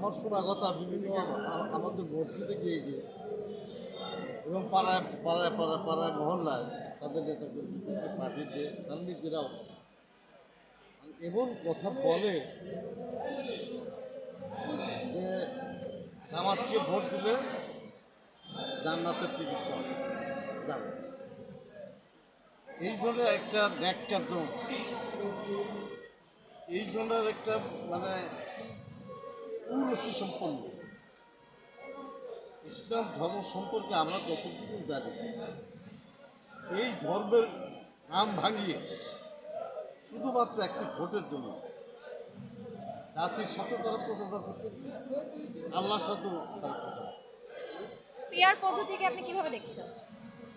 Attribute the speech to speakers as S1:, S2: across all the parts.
S1: আমার শোনা কথা, বিভিন্ন আমাদের মসজিদে গিয়ে গিয়ে এবং পাড়ায় পাড়ায় পাড়ায় পাড়ায় মহল্লায় তাদের নেতা তারা নিজেরাও এমন কথা বলে যে জামাতকে ভোট দিলে জান্নাতের টিকিট পাওয়া যাবে। এই ধরনের একটা ন্যাক্কারজন এই ধরনের একটা মানে কুরুচি সম্পন্ন। ইসলাম ধর্ম সম্পর্কে আমরা যতটুকু জানি এই ধর্মের নাম ভাঙিয়ে শুধুমাত্র একটি ভোটের জন্য জাতির সাথে তারা প্রতারণা করতেছে আল্লাহর সাথেও তারা প্রতারণা
S2: পিয়ার পদ্ধতিকে আপনি কীভাবে দেখছেন?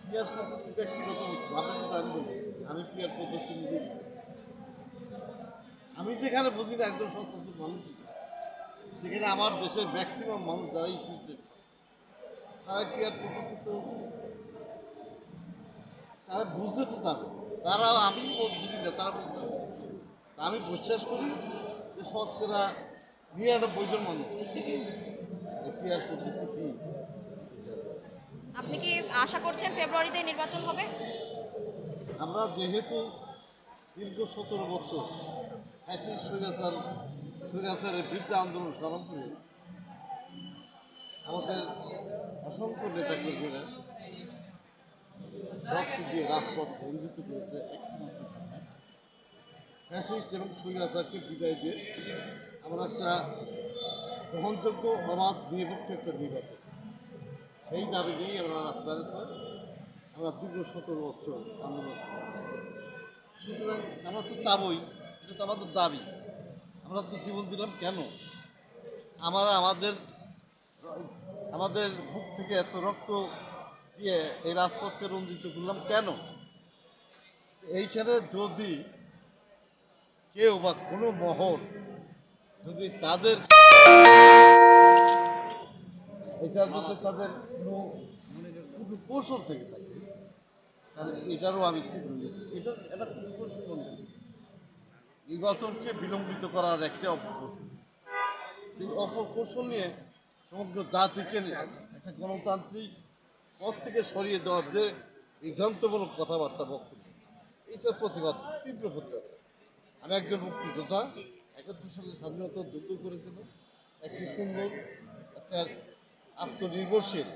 S1: পিয়ার পদ্ধতি ব্যক্তিগত ভাবে যদি আমি বলি আমি পিয়ার পদ্ধতি নিজে আমি যেখানে বুঝি না একজন সচেতন মানুষ। সেখানে আমার দেশের ম্যাক্সিমাম মানুষ যারা ইউটিউবে তারা পিয়ার আর তারা বুঝতে তো চাবে। তারা আমি বুঝি না তারা বুঝতে। আমি বিশ্বাস করি যে শতকরা নিরানব্বই জন মানুষ এই পিয়ার পদ্ধতি কি
S2: আপনি কি আশা করছেন ফেব্রুয়ারিতে নির্বাচন হবে?
S1: আমরা যেহেতু দীর্ঘ সতেরো বছর ফ্যাসিস স্বৈরাচার স্বৈরাচারের বিরুদ্ধে আন্দোলন স্মরণ করে আমাদের অসংখ্য নেতা কর্মীরা রক্ত দিয়ে রাজপথ রঞ্জিত করেছে কারণে। ফ্যাসিস্ট এবং স্বৈরাচারকে বিদায় দিয়ে আমরা একটা গ্রহণযোগ্য অবাধ নিরপেক্ষ একটা নির্বাচন সেই দাবি নিয়েই আমরা রাস্তায়। আমরা দীর্ঘ সতেরো বছর আন্দোলন সুতরাং আমরা তো চাবই, এটা তো আমাদের দাবি আমরা তো জীবন দিলাম কেন? আমরা আমাদের আমাদের বুক থেকে এত রক্ত দিয়ে এই রাজপথকে রঞ্জিত করলাম কেন? এইখানে যদি কেউ বা কোনো মহল যদি তাদের এটা যদি তাদের কোনো কোনো কৌশল থেকে থাকে, তাহলে এটারও আমি নিন্দা করি। এটা এটা খুব কৌশল মনে করি নির্বাচনকে বিলম্বিত করার একটা অপকৌশল অপকৌশল নিয়ে সমগ্র জাতিকে একটা গণতান্ত্রিক পথ থেকে সরিয়ে দেওয়ার যে বিভ্রান্তমূলক কথাবার্তা বক্তব্য, এটার প্রতিবাদ, তীব্র প্রতিবাদ। আমি একজন মুক্তিযোদ্ধা, একাত্তর সালে স্বাধীনতা যুদ্ধ করেছিল একটি সুন্দর, একটা আত্মনির্ভরশীল,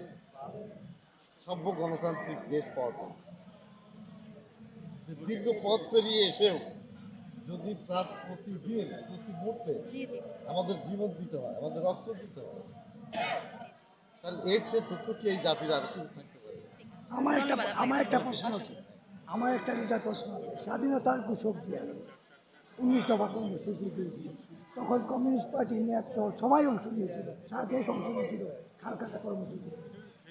S1: সভ্য গণতান্ত্রিক দেশ পাওয়ার জন্য। দীর্ঘ পথ পেরিয়ে এসেও যদি প্রাত প্রতিদিন প্রতি মুহূর্তে
S2: জি জি।
S1: আমাদের জীবন দিতে হয় আমাদের রক্ত দিতে হয় তাহলে এর চেয়ে দুঃখ কি এই জাতির আর কিছু থাকতে পারে?
S3: আমার একটা আমার একটা প্রশ্ন আছে। আমার একটা লিটার প্রশ্ন আছে। স্বাধীনতার ঘোষক দিয়ে উনিশ দফা কর্মসূচি দিয়েছিল। তখন কমিউনিস্ট পার্টি ন্যাপ সহ সবাই অংশ নিয়েছিল। সারা দেশ অংশ নিয়েছিল। খালকাতা কর্মসূচিতে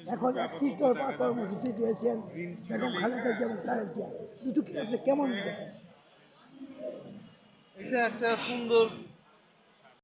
S3: এখন একত্রিশ দফা কর্মসূচি দিয়েছেন বেগম খালেদা যেমন তারেক জিয়া। দুটোকে আপনি কেমন দেখেন?
S1: এটা একটা সুন্দর